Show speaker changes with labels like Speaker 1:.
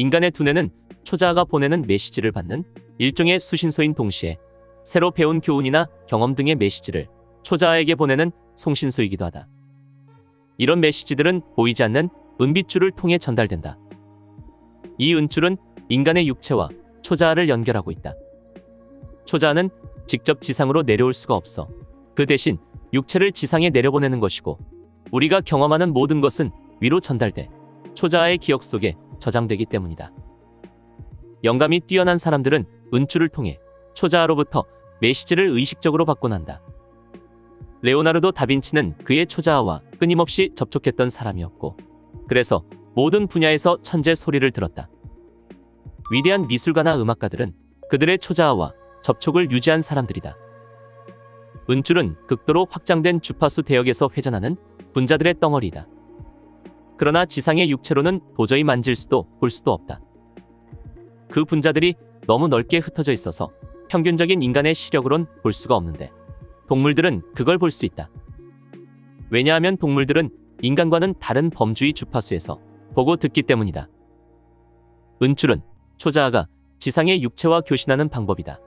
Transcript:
Speaker 1: 인간의 두뇌는 초자아가 보내는 메시지를 받는 일종의 수신소인 동시에 새로 배운 교훈이나 경험 등의 메시지를 초자아에게 보내는 송신소이기도 하다. 이런 메시지들은 보이지 않는 은빛줄을 통해 전달된다. 이 은줄은 인간의 육체와 초자아를 연결하고 있다. 초자아는 직접 지상으로 내려올 수가 없어 그 대신 육체를 지상에 내려보내는 것이고 우리가 경험하는 모든 것은 위로 전달돼 초자아의 기억 속에 저장되기 때문이다. 영감이 뛰어난 사람들은 은줄을 통해 초자아로부터 메시지를 의식적으로 받곤 한다. 레오나르도 다빈치는 그의 초자아와 끊임없이 접촉했던 사람이었고 그래서 모든 분야에서 천재 소리를 들었다. 위대한 미술가나 음악가들은 그들의 초자아와 접촉을 유지한 사람들이다. 은줄은 극도로 확장된 주파수 대역에서 회전하는 분자들의 덩어리다. 그러나 지상의 육체로는 도저히 만질 수도 볼 수도 없다. 그 분자들이 너무 넓게 흩어져 있어서 평균적인 인간의 시력으론 볼 수가 없는데 동물들은 그걸 볼 수 있다. 왜냐하면 동물들은 인간과는 다른 범주의 주파수에서 보고 듣기 때문이다. 은줄은 초자아가 지상의 육체와 교신하는 방법이다.